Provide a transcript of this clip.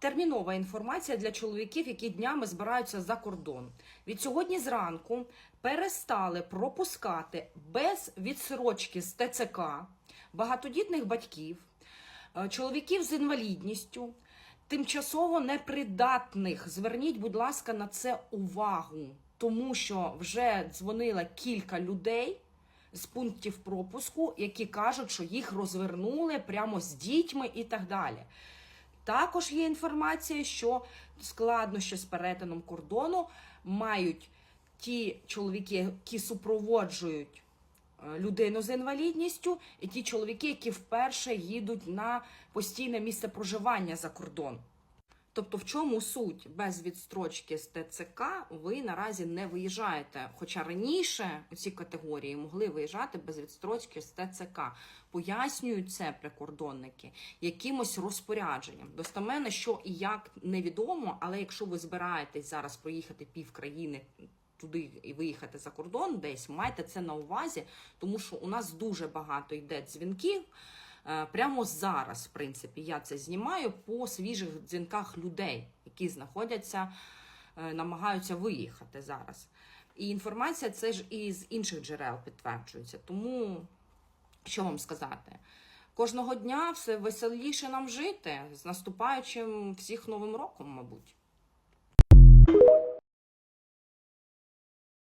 Термінова інформація для чоловіків, які днями збираються за кордон. Від сьогодні зранку перестали пропускати без відсрочки з ТЦК багатодітних батьків, е, чоловіків з інвалідністю, тимчасово непридатних. Зверніть, будь ласка, на це увагу, тому що вже дзвонила кілька людей з пунктів пропуску, які кажуть, що їх розвернули прямо з дітьми і так далі. Також є інформація, що складно, що з перетином кордону мають ті чоловіки, які супроводжують е, людину з інвалідністю, і ті чоловіки, які вперше їдуть на постійне місце проживання за кордон. Тобто, в чому суть без відстрочки з ТЦК ви наразі не виїжджаєте. Хоча раніше ці категорії могли виїжджати без відстрочки з ТЦК. Пояснюють це прикордонники якимось розпорядженням. Достеменно, що і як невідомо, але якщо ви збираєтесь зараз проїхати пів країни туди і виїхати за кордон, десь майте це на увазі, тому що у нас дуже багато йде дзвінків. Е, Прямо зараз, в принципі, я це знімаю по свіжих дзвінках людей, які знаходяться, е, намагаються виїхати зараз. І інформація це ж і з інших джерел підтверджується. Тому що вам сказати? Кожного дня все веселіше нам жити з наступаючим всіх новим роком, мабуть.